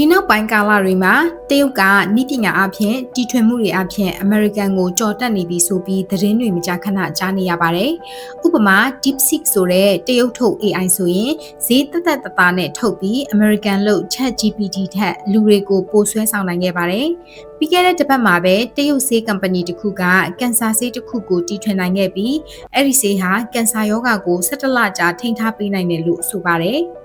ဒီနောက်ပိုင်းကာလတွေမှာတရုတ်ကနိပညာအဖြစ်တီထွင်မှုတွေအဖြစ်အမေရိကန်ကိုကြော်တက်နေပြီဆိုပြီးသတင်းတွေမကြာခဏကြားနေရပါတယ်။ဥပမာ DeepSeek ဆိုတဲ့တရုတ်ထုတ် AI ဆိုရင်ဈေးတက်တက်တသားနဲ့ထုတ်ပြီးအမေရိကန်လို့ ChatGPT ထက်လူတွေကိုပိုဆွဲဆောင်နိုင်ခဲ့ပါတယ်။ပြီးခဲ့တဲ့တစ်ပတ်မှာပဲတရုတ်ဆေးကုမ္ပဏီတစ်ခုကကင်ဆာဆေးတစ်ခုကိုတီထွင်နိုင်ခဲ့ပြီးအဲ့ဒီဆေးဟာကင်ဆာရောဂါကို17လကြာထိန်းထားပေးနိုင်တယ်လို့ဆိုပါတယ်။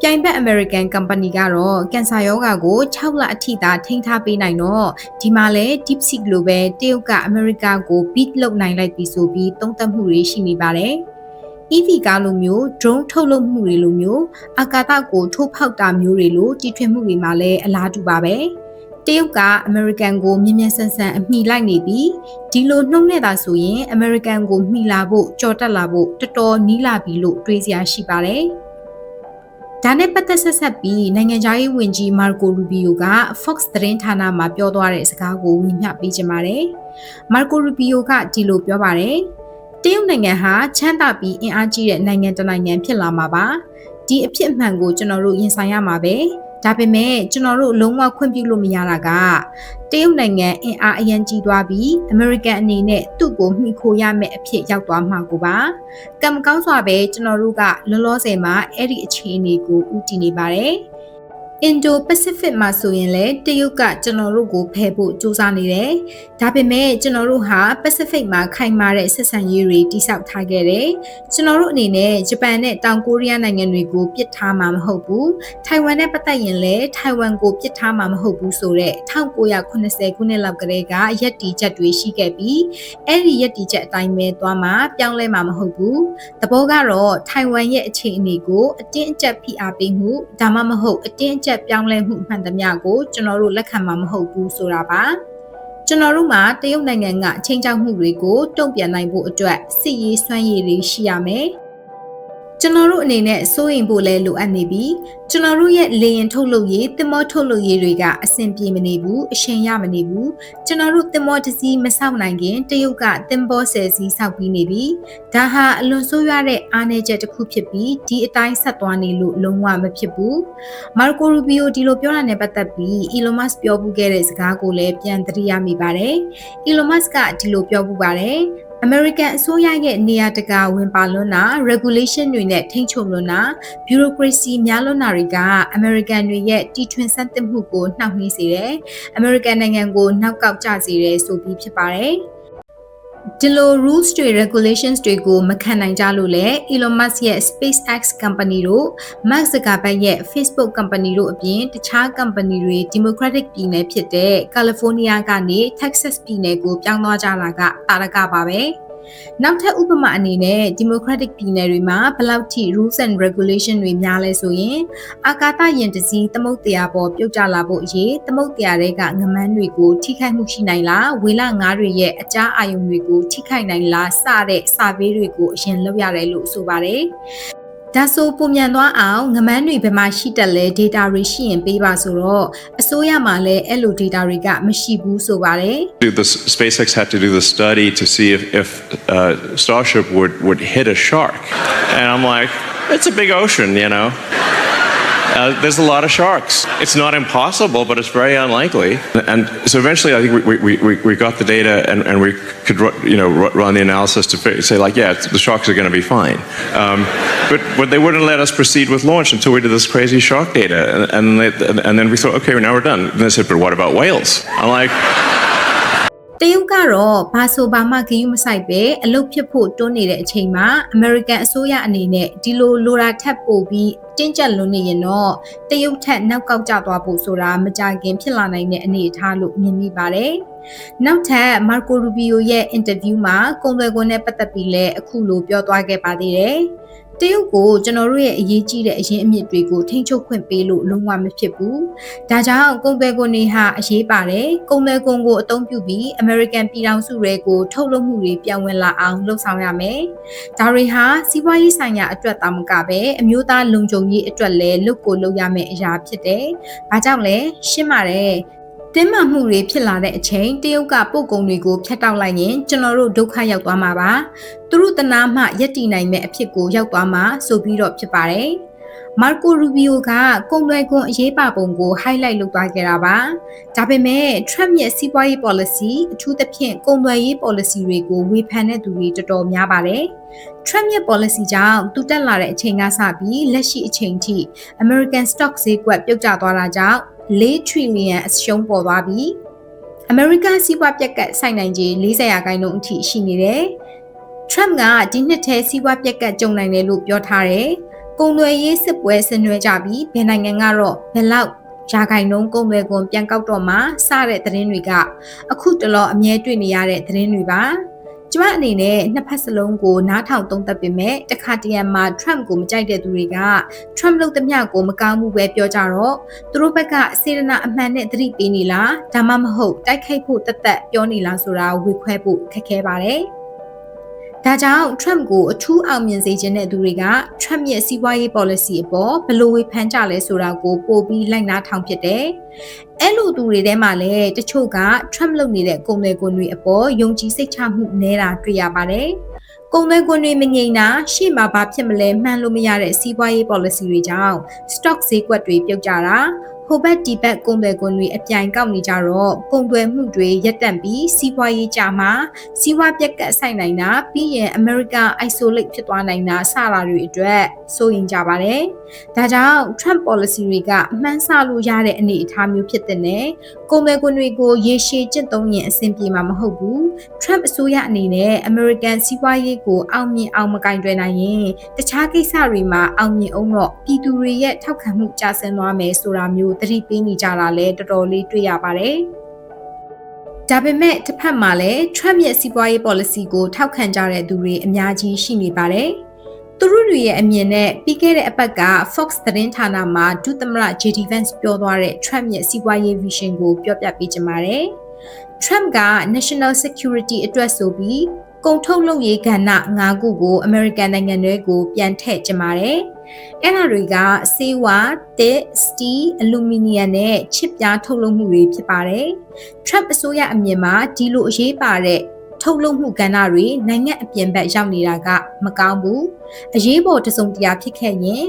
ပြိုင်ဘက် American Company ကတော့ကင်ဆာရောဂါကို6လအထိသာထိန်းထားပေးနိုင်တော့ဒီမှာလဲ DeepSeek လိုပဲတရုတ်က America ကို beat လုပ်နိုင်လိုက်ပြီဆိုပြီးသုံးသပ်မှုတွေရှိနေပါတယ်။ EV ကားလိုမျိုး drone ထုတ်လုပ်မှုတွေလိုမျိုးအာကာသကိုထိုးဖောက်တာမျိုးတွေလိုတီထွင်မှုတွေမှာလည်းအလားတူပါပဲ။တရုတ်ကအမေရိကန်ကိုမြင်မြန်ဆန်ဆန်အမိလိုက်နေပြီးဒီလိုနှုံးနေတာဆိုရင်အမေရိကန်ကိုမိလာဖို့ကြော်တက်လာဖို့တော်တော်နီးလာပြီလို့တွေးစရာရှိပါတယ်။ ဒါနဲ့ပတ်သက်ဆက်ဆက်ပြီးနိုင်ငံခြားရေးဝန်ကြီးမာကိုရူဘီယိုက Fox သတင်းဌာနမှာပြောသွားတဲ့စကားကိုဝေမျှပေးချင်ပါတယ်။မာကိုရူဘီယိုကဒီလိုပြောပါတယ်။တရုတ်နိုင်ငံဟာချမ်းသာပြီးအင်အားကြီးတဲ့နိုင်ငံတစ်နိုင်ငံဖြစ်လာမှာပါ။ဒီအဖြစ်အမှန်ကိုကျွန်တော်တို့ရင်ဆိုင်ရမှာပဲ။ ဒါပေမဲ့ကျွန်တော်တို့လုံးဝခွင့်ပြုလို့မရတာကတရုတ်နိုင်ငံအင်အားအရန်ကြီးသွားပြီးအမေရိကန်အနေနဲ့သူ့ကိုမှီခိုရမယ့်အဖြစ်ရောက်သွားမှာကိုပါကံမကောင်းစွာပဲကျွန်တော်တို့ကလောလောဆယ်မှာအဲ့ဒီအခြေအနေကိုဥတည်နေပါတယ် အင်ဒိုပစိဖိတ်မှာဆိုရင်လည်းတရုတ်ကကျွန်တော်တို့ကိုဖယ်ဖို့စူးစမ်းနေတယ်။ဒါပေမဲ့ကျွန်တော်တို့ဟာပစိဖိတ်မှာခိုင်မာတဲ့ဆက်ဆံရေးတွေတိစောက်ထားခဲ့တယ်။ကျွန်တော်တို့အနေနဲ့ဂျပန်နဲ့တောင်ကိုရီးယားနိုင်ငံတွေကိုပစ်ထားမှာမဟုတ်ဘူး။ထိုင်ဝမ်နဲ့ပတ်သက်ရင်လည်းထိုင်ဝမ်ကိုပစ်ထားမှာမဟုတ်ဘူးဆိုတော့1980ခုနှစ်လောက်ကလေးကရက်တီချက်တွေရှိခဲ့ပြီးအဲ့ဒီရက်တီချက်အတိုင်းပဲသွားမှာပြောင်းလဲမှာမဟုတ်ဘူး။သဘောကတော့ထိုင်ဝမ်ရဲ့အခြေအနေကိုအတင်းအကျပ်ဖိအားပေးမှုဒါမှမဟုတ်အတင်းချက်ပြောင်းလဲမှုမှန်သမျှကိုကျွန်တော်တို့လက်ခံမှာမဟုတ်ဘူးဆိုတာပါကျွန်တော်တို့မှာတရုတ်နိုင်ငံကချိန်ချောက်မှုတွေကိုတုံ့ပြန်နိုင်ဖို့အတွက်စစ်ရေးစွမ်းရည်တွေရှိရမယ် ကျွန်တော်တို့အနေနဲ့စိုးရင်ဖို့လဲလိုအပ်နေပြီကျွန်တော်တို့ရဲ့လေရင်ထုတ်လုပ်ရေးတင်မောထုတ်လုပ်ရေးတွေကအဆင်ပြေမနေဘူးအရှင်ရမနေဘူးကျွန်တော်တို့တင်မောတစည်းမဆောက်နိုင်ခင်တရုတ်ကတင်မောဆယ်စီးဆောက်ပြီးနေပြီဒါဟာအလွန်ဆိုးရွားတဲ့အားနည်းချက်တစ်ခုဖြစ်ပြီးဒီအတိုင်းဆက်သွားနေလို့လုံးဝမဖြစ်ဘူးမာကိုရူဘီယိုဒီလိုပြောတာနဲ့ပတ်သက်ပြီး Elon Musk ပြောပူခဲ့တဲ့စကားကိုလည်းပြန်သတိရမိပါတယ် Elon Musk ကဒီလိုပြောပူပါတယ် American အစိုးရရဲ့နေရာတကာဝင်ပါလွန်းတာ regulation တွေနဲ့ထိန်းချုပ်လွန်းတာ bureaucracy များလွန်းတာတွေက American တွေရဲ့တီထွင်ဆန်းသစ်မှုကိုနှောင့်နှေးစေတယ်။ American နိုင်ငံကိုနောက်ကောက်ကျစေတယ်ဆိုပြီးဖြစ်ပါတယ်။ ဒီလို rules တွေ regulations တွေကိုမခံနိုင်ကြလို့လေ Elon Musk ရဲ့ SpaceX company တို့ Mark Zuckerberg ရဲ့ Facebook company တို့အပြင်တခြား company တွေ Democratic ပြည်နယ်ဖြစ်တဲ့ California ကနေ Texas ပြည်နယ်ကိုပြောင်းသွားကြတာကတာရကပါပဲ။ နောက်ထပ်ဥပမာအနေနဲ့ Democratic ပြည်နယ်တွေမှာဘယ်လောက်ထိ rules and regulation တွေများလဲဆိုရင်အာကာသယင်တစည်းသမုတ်တရားပေါ်ပြုတ်ကျလာဖို့အရေးသမုတ်တရားတွေကငမန်းတွေကိုထိခိုက်မှုရှိနိုင်လားဝေလငါးတွေရဲ့အကြားအာရုံတွေကိုထိခိုက်နိုင်လားစတဲ့စာပေးတွေကိုအရင်လုပ်ရတယ်လို့ဆိုပါတယ် ဒါဆိုပုံမြန်သွားအောင်ငမန်းတွေဘယ်မှာရှိတက်လဲ data တွေရှိရင်ပေးပါဆိုတော့အစိုးရမှာလည်းအဲ့လို data တွေကမရှိဘူးဆိုပါတယ် The SpaceX had to do the study to see if, if uh, Starship would, would hit a shark. And I'm like, it's a big ocean, you know. Uh, there's a lot of sharks. It's not impossible, but it's very unlikely. And so eventually, I think we, we, we, we got the data and, and we could you know run the analysis to say like, yeah, the sharks are going to be fine. Um, but, but they wouldn't let us proceed with launch until we did this crazy shark data. And, and, they, and then we thought, okay, now we're done. And they said, but what about whales? I'm like. တရုတ်ကတော့ဘာဆိုဘာမှဂရုမစိုက်ပဲအလုပ်ဖြစ်ဖို့တွန်းနေတဲ့အချိန်မှာ American အစိုးရအနေနဲ့ဒီလိုလိုတာထပ်ပို့ပြီးတင်းကျပ်လွန်းနေရင်တော့တရုတ်ထက်နောက်ကောက်ကျသွားဖို့ဆိုတာမကြခင်ဖြစ်လာနိုင်တဲ့အနေအထားလို့မြင်မိပါတယ်။နောက်ထပ်မာကိုရူဘီယိုရဲ့အင်တာဗျူးမှာကုန်သွယ်ခွန်နဲ့ပတ်သက်ပြီးလည်းအခုလိုပြောသွားခဲ့ပါသေးတယ်။ တရုတ်ကိုကျွန်တော်တို့ရဲ့အရေးကြီးတဲ့အရင်းအမြစ်တွေကိုထိန်းချုပ်ခွင့်ပေးလို့လုံးဝမဖြစ်ဘူး။ဒါကြောင့်ကုန်သွယ်ကုန်တွေဟာအရေးပါတယ်။ကုန်သွယ်ကုန်ကိုအသုံးပြုပြီး American ပြည်ထောင်စုတွေကိုထုတ်လုပ်မှုတွေပြောင်းလဲလာအောင်လှုံ့ဆော်ရမယ်။ဒါတွေဟာစီးပွားရေးဆိုင်ရာအတွက်တောင်မကပဲအမျိုးသားလုံခြုံရေးအတွက်လည်းလုပ်ကိုလုပ်ရမယ့်အရာဖြစ်တယ်။ဘာကြောင့်လဲရှင်းပါတယ်။ တင်းမာမှုတွေဖြစ်လာတဲ့အချိန်တရုတ်ကပို့ကုန်တွေကိုဖျက်တောက်လိုက်ရင်ကျွန်တော်တို့ဒုက္ခရောက်သွားမှာပါသူတို့တနာမှရက်တည်နိုင်မဲ့အဖြစ်ကိုရောက်သွားမှာဆိုပြီးတော့ဖြစ်ပါတယ်မာကိုရူဘီယိုကကုန်သွယ်ခွန်အရေးပါပုံကို highlight လုပ်သွားခဲ့တာပါ။ဒါပေမဲ့ Trump ရဲ့စီးပွားရေး policy အထူးသဖြင့်ကုန်သွယ်ရေး policy တွေကိုဝေဖန်တဲ့သူတွေတော်တော်များပါတယ်။ Trump ရဲ့ policy ကြောင့်တူတက်လာတဲ့အချိန်ကစပြီးလက်ရှိအချိန်ထိ American stock ဈေးကွက်ပြုတ်ကျသွားတာကြောင့် 4 trillion အရှုံးပေါ်သွားပြီးအမေရိကန်စီးပွားပြက်ကတ်ဆိုင်နိုင်ခြေ40ရာခိုင်နှုန်းအထိရှိနေတယ်။ Trump ကဒီနှစ်ထဲစီးပွားပြက်ကတ်ကြုံနိုင်တယ်လို့ပြောထားတယ်။ကုန်သွယ်ရေးစစ်ပွဲဆင်နွှဲကြပြီးဘယ်နိုင်ငံကတော့ဘယ်လောက်ရာခိုင်နှုန်းကုန်သွယ်ခွန်ပြန်ကောက်တော့မှစတဲ့သတင်းတွေကအခုတလောအမြဲတွေ့နေရတဲ့သတင်းတွေပါ ကျမအနေနဲ့နှစ်ဖက်စလုံးကိုနားထောင်သုံးသပ်ပေမဲ့တခါတရံမှာ Trump ကိုမကြိုက်တဲ့သူတွေက Trump လုပ်သမျှကိုမကောင်းဘူးပဲပြောကြတော့သူတို့ဘက်ကစေတနာအမှန်နဲ့သတိပေးနေလားဒါမှမဟုတ်တိုက်ခိုက်ဖို့တသက်ပြောနေလားဆိုတာဝေခွဲဖို့ခက်ခဲပါတယ်။ဒါကြောင့် Trump ကိုအထူးအောင်မြင်စေချင်တဲ့သူတွေက Trump ရဲ့စီးပွားရေး policy အပေါ်ဘယ်လိုဝေဖန်ကြလဲဆိုတာကိုပို့ပြီးလိုက်နာထောင်ဖြစ်တယ်။ အဲ့လိုသူတွေထဲမှာလည်းတချို့က Trump လုပ်နေတဲ့ကုန်သွယ်ခွန်တွေအပေါ်ယုံကြည်စိတ်ချမှုနည်းတာတွေ့ရပါတယ်။ကုန်သွယ်ခွန်တွေမငြိမ်တာရှေ့မှာဘာဖြစ်မလဲမှန်းလို့မရတဲ့စီးပွားရေး policy တွေကြောင့် stock ဈေးကွက်တွေပြုတ်ကျတာ ဟိုဘက်ဒီဘက်ကုန်သွယ်ခွန်တွေအပြိုင်ကောက်နေကြတော့ကုန်သွယ်မှုတွေရပ်တန့်ပြီးစီးပွားရေးကြမှာစီးပွားပြက်ကတ်ဆိုင်နိုင်တာပြီးရင် American isolate ဖြစ်သွားနိုင်တာစတာတွေအတွက်စိုးရင်ကြပါတယ်။ဒါကြောင့် Trump policy တွေကအမှန်းဆလို့ရတဲ့အနေအထားမျိုးဖြစ်တဲ့နဲ့ကုန်သွယ်ခွန်တွေကိုရေရှည်ကျင့်သုံးရင်အဆင်ပြေမှာမဟုတ်ဘူး။ Trump အစိုးရအနေနဲ့ American စီးပွားရေးကိုအောင်မြင်အောင်မကင်တွယ်နိုင်ရင်တခြားကိစ္စတွေမှာအောင်မြင်အောင်တော့ပြည်သူတွေရဲ့ထောက်ခံမှုကျဆင်းသွားမယ်ဆိုတာမျိုးသတိပေးနေကြတာလည်းတော်တော်လေးတွေ့ရပါတယ်။ဒါပေမဲ့တစ်ဖက်မှာလည်း Trump ရဲ့စီးပွားရေး policy ကိုထောက်ခံကြတဲ့သူတွေအများကြီးရှိနေပါတယ်။သူတို့တွေရဲ့အမြင်နဲ့ပြီးခဲ့တဲ့အပတ်က Fox သတင်းဌာနမှာဒုသမရ JD Vance ပြောသွားတဲ့ Trump ရဲ့စီးပွားရေး vision ကိုပြောပြပေးချင်ပါတယ်။ Trump က national security အတွက်ဆိုပြီး ကုန်ထုတ်လုပ်ရေးကဏ္ဍ၅ခုကို American နိုင်ငံတွေကို ပြန်ထည့်ကျင်ပါတယ်။အဲ့ဒါတွေကဆေးဝါးတစ်စတီးအလူမီနီယံနဲ့ချစ်ပြားထုတ်လုပ်မှုတွေဖြစ်ပါတယ်။ Trump အစိုးရအမြင်မှာဒီလိုအရေးပါတဲ့ထုတ်လုပ်မှုကဏ္ဍတွေနိုင်ငံအပြင်ဘက်ရောက်နေတာက မကောင်းဘူး။အရေးပေါ်တစုံတရာဖြစ်ခဲ့ရင်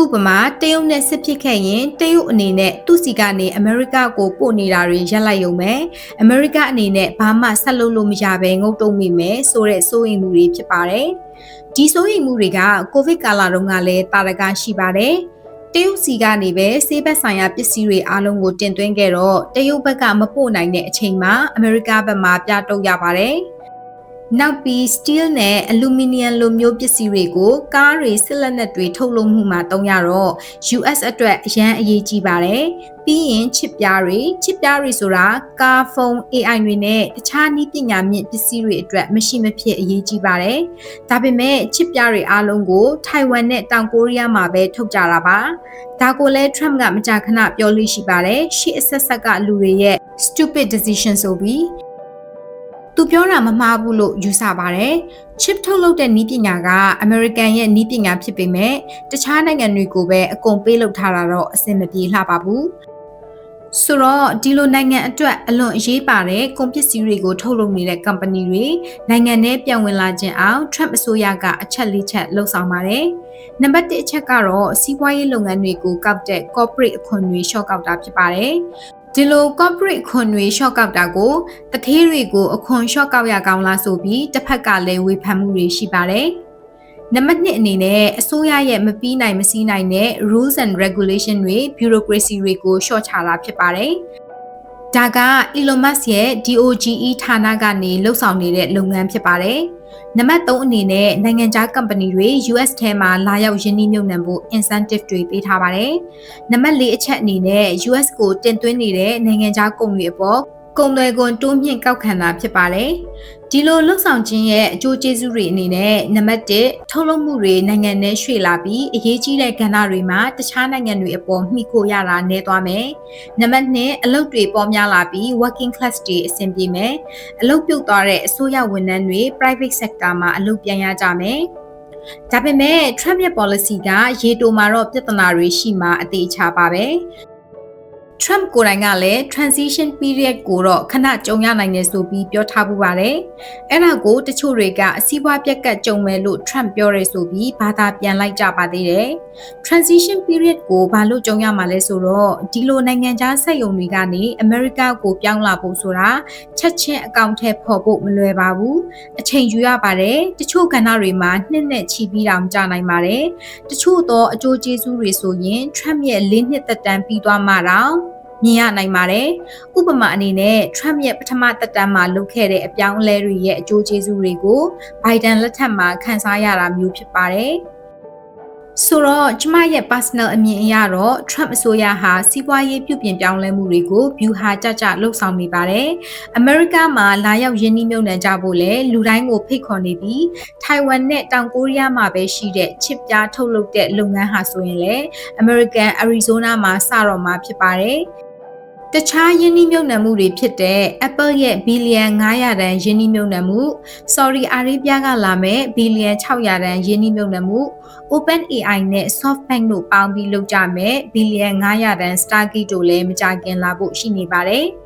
ဥပမာတရုတ်နဲ့စစ်ဖြစ်ခဲ့ရင်တရုတ်အနေနဲ့သူ့စီကနေအမေရိကကိုပို့နေတာတွေရပ်လိုက်ရုံပဲအမေရိကအနေနဲ့ဘာမှဆက်လုပ်လို့မရဘဲငုတ်တုံမိမယ်ဆိုတဲ့စိုးရိမ်မှုတွေဖြစ်ပါတယ်ဒီစိုးရိမ်မှုတွေကကိုဗစ်ကာလတုန်းကလည်းတာရကရှိပါတယ်တရုတ်စီကနေပဲဆေးဘက်ဆိုင်ရာပစ္စည်းတွေအားလုံးကိုတင်သွင်းခဲ့တော့တရုတ်ဘက်ကမပို့နိုင်တဲ့အချိန်မှာအမေရိကဘက်မှာပြတုတ်ရပါတယ်။ နောက်ပြီး steel နဲ့ aluminum လိုမျိုးပစ္စည်းတွေကိုကားတွေစစ်လက်နက်တွေထုတ်လုပ်မှုမှာတုံးရတော့ US အတွက်အရန်အရေးကြီးပါတယ်။ပြီးရင်ချစ်ပြားတွေချစ်ပြားတွေဆိုတာကားဖုန်း AI တွေနဲ့တခြားနည်းပညာမြင့်ပစ္စည်းတွေအတွက်မရှိမဖြစ်အရေးကြီးပါတယ်။ဒါပေမဲ့ချစ်ပြားတွေအားလုံးကိုထိုင်ဝမ်နဲ့တောင်ကိုရီးယားမှာပဲထုတ်ကြတာပါ။ဒါကိုလည်း Trump ကမကြာခဏပြောလို့ရှိပါတယ်။ရှေ့အဆက်ဆက်ကလူတွေရဲ့ stupid decision ဆိုပြီး သူပြောတာမမှားဘူးလို့ယူဆပါတယ်။ chip ထုတ်လုပ်တဲ့နည်းပညာက American ရဲ့နည်းပညာဖြစ်ပေမဲ့တခြားနိုင်ငံတွေကိုပဲအကုန်ပေးလုပ်ထားတာတော့အဆင်မပြေလှပါဘူး။ဆိုတော့ဒီလိုနိုင်ငံအတွက်အလွန်အရေးပါတဲ့ကုန်ပစ္စည်းတွေကိုထုတ်လုပ်နေတဲ့ company တွေနိုင်ငံထဲပြန်ဝင်လာခြင်းအောင် Trump အစိုးရကအချက်လေးချက်လှုံ့ဆော်ပါတယ်။နံပါတ်1အချက်ကတော့စီးပွားရေးလုပ်ငန်းတွေကိုကောက်တဲ့ corporate အခွန်တွေလျှော့ကောက်တာဖြစ်ပါတယ် ဒီလို corporate ခွန်တွေ short ကောက်တာကိုတထေးတွေကိုအခွန် short ကောက်ရကောင်းလားဆိုပြီးတစ်ဖက်ကလည်းဝေဖန်မှုတွေရှိပါတယ်။နံပါတ်1အနေနဲ့အစိုးရရဲ့မပြီးနိုင်မစည်းနိုင်တဲ့ rules and regulation တွေ bureaucracy တွေကို short ချတာဖြစ်ပါတယ်။ ဒါက Elon Musk ရဲ့ DOGE ဌာနကနေလှုပ်ဆောင်နေတဲ့လုပ်ငန်းဖြစ်ပါတယ်။နံပါတ်3အနေနဲ့နိုင်ငံခြား company တွေ US ထဲမှာလာရောက်ယင်းနှိမ့်မြုပ်နှံဖို့ incentive တွေပေးထားပါတယ်။နံပါတ်4အချက်အနေနဲ့ US ကိုတင်သွင်းနေတဲ့နိုင်ငံခြားကုန်တွေအပေါ်ကုန်သွယ်ခွန်တိုးမြင့်ကောက်ခံတာဖြစ်ပါတယ်။ ဒီလိုလှုပ်ဆောင်ခြင်းရဲ့အကျိုးကျေးဇူးတွေအနေနဲ့နံပါတ်1ထုတ်လုပ်မှုတွေနိုင်ငံထဲရွှေ့လာပြီးအရေးကြီးတဲ့ကဏ္ဍတွေမှာတခြားနိုင်ငံတွေအပေါ်မှီခိုရတာနည်းသွားမယ်။နံပါတ်2အလုပ်တွေပေါ်များလာပြီး working class တွေအဆင်ပြေမယ်။အလုပ်ပြုတ်သွားတဲ့အစိုးရဝန်ထမ်းတွေ private sector မှာအလုပ်ပြန်ရကြမယ်။ဒါပေမဲ့ Trump ရဲ့ policy ကရေတိုမှာတော့ပြဿနာတွေရှိမှာအသေးချပါပဲ။ Trump ကိုယ်တိုင်ကလည်း transition period ကိုတော့ခဏကြုံရနိုင်တယ်ဆိုပြီးပြောထားပူပါတယ်။အဲ့ဒါကိုတချို့တွေကအစည်းအဝါးပြက်ကတ်ကြုံမယ်လို့ Trump ပြောရဲဆိုပြီးဘာသာပြန်လိုက်ကြပါသေးတယ်။ transition period ကိုဘာလို့ကြုံရမှာလဲဆိုတော့ဒီလိုနိုင်ငံခြားစက်ရုံတွေကနေ America ကိုပြောင်းလာဖို့ဆိုတာချက်ချင်းအကောင့်ထဲပေါ်ဖို့မလွယ်ပါဘူး။အချိန်ယူရပါတယ်။တချို့ကဏ္ဍတွေမှာနှစ်နဲ့ချီပြီးတောင်ကြာနိုင်ပါတယ်။တချို့သောအကျိုးကျေးဇူးတွေဆိုရင် Trump ရဲ့၄နှစ်သက်တမ်းပြီးသွားမှတော့ မြင်ရနိုင်ပါတယ်။ဥပမာအနေနဲ့ Trump ရဲ့ပထမသက်တမ်းမှာလုပ်ခဲ့တဲ့အပြောင်းအလဲတွေရဲ့အကျိုးကျေးဇူးတွေကို Biden လက်ထက်မှာခန်းစားရတာမျိုးဖြစ်ပါတယ်။ဆိုတော့ကျမရဲ့ personal အမြင်အရတော့ Trump အစိုးရဟာစီးပွားရေးပြုပြင်ပြောင်းလဲမှုတွေကို view ဟာကြကြလှုပ်ဆောင်နေပါတယ်။ America မှာလာရောက်ယင်းနှိမ့်မြုပ်နှံကြဖို့လဲလူတိုင်းကိုဖိတ်ခေါ်နေပြီး Taiwan နဲ့တောင်ကိုရီးယားမှာပဲရှိတဲ့ chip ပြားထုတ်လုပ်တဲ့လုပ်ငန်းဟာဆိုရင်လေ American Arizona မှာစတော့မှာဖြစ်ပါတယ်။ တခြားယင်းနှိမ့်မြုပ်နှံမှုတွေဖြစ်တဲ့ Apple ရဲ့ဘီလီယံ900တန်ယင်းနှိမ့်မြုပ်နှံမှု Saudi Arabia ကလာမဲ့ဘီလီယံ600တန်ယင်းနှိမ့်မြုပ်နှံမှု OpenAI နဲ့ SoftBank တို့ပေါင်းပြီးလုပ်ကြမဲ့ဘီလီယံ900တန် Stargate တို့လည်းမကြခင်လာဖို့ရှိနေပါတယ်။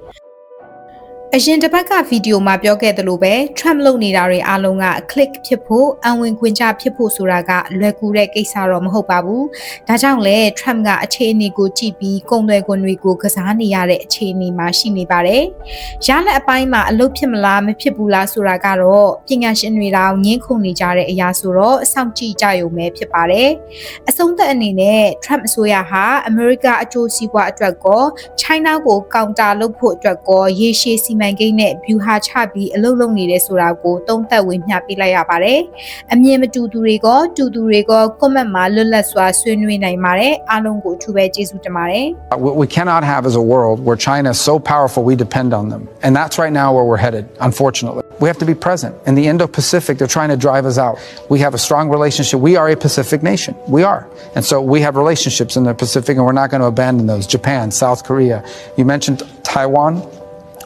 အရင်တစ်ပတ်ကဗီဒီယိုမှာပြောခဲ့သလိုပဲ Trump လုပ်နေတာတွေအားလုံးက click ဖြစ်ဖို့အဝင်ခွင့်ကြဖြစ်ဖို့ဆိုတာကလွယ်ကူတဲ့ကိစ္စတော့မဟုတ်ပါဘူး။ဒါကြောင့်လဲ Trump ကအခြေအနေကိုကြည့်ပြီးကုန်သွယ်ခွင့်တွေကိုကစားနေရတဲ့အခြေအနေမှာရှိနေပါတယ်။ရလက်အပိုင်းမှာအလုပ်ဖြစ်မလားမဖြစ်ဘူးလားဆိုတာကတော့ပညာရှင်တွေတောင်ငင်းခုန်နေကြတဲ့အရာဆိုတော့စောင့်ကြည့်ကြရုံပဲဖြစ်ပါတယ်။အဆုံးသက်အနေနဲ့ Trump အစိုးရဟာအမေရိကအကျိုးစီးပွားအတွက်ကော China ကိုကောင်တာလုပ်ဖို့အတွက်ကောရေရှည်စီမံကိန်းနဲ့ view ဟာချပြီးအလုပ်လုပ်နေတယ်ဆိုတာကိုသုံးသပ်ဝင်မျှပေးလိုက်ရပါတယ်။အမြင်မတူသူတွေကောတူသူတွေကော comment မှာလွတ်လပ်စွာဆွေးနွေးနိုင်ပါတယ်။အားလုံးကိုအထူးပဲကျေးဇူးတင်ပါတယ်။ What we cannot have is a world where China is so powerful we depend on them. And that's right now where we're headed, unfortunately. We have to be present. In the Indo Pacific, they're trying to drive us out. We have a strong relationship. We are a Pacific nation. We are. And so we have relationships in the Pacific, and we're not going to abandon those. Japan, South Korea. You mentioned Taiwan.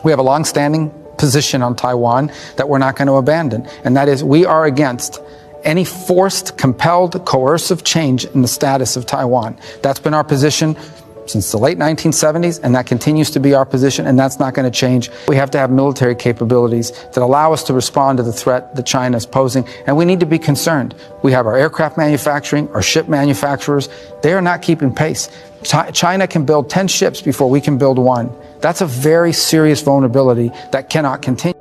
We have a long-standing position on Taiwan that we're not going to abandon. And that is we are against any forced, compelled, coercive change in the status of Taiwan. That's been our position since the late 1970s, and that continues to be our position, and that's not going to change. We have to have military capabilities that allow us to respond to the threat that China is posing, and we need to be concerned. We have our aircraft manufacturing, our ship manufacturers, they are not keeping pace. Chi- China can build 10 ships before we can build one. That's a very serious vulnerability that cannot continue.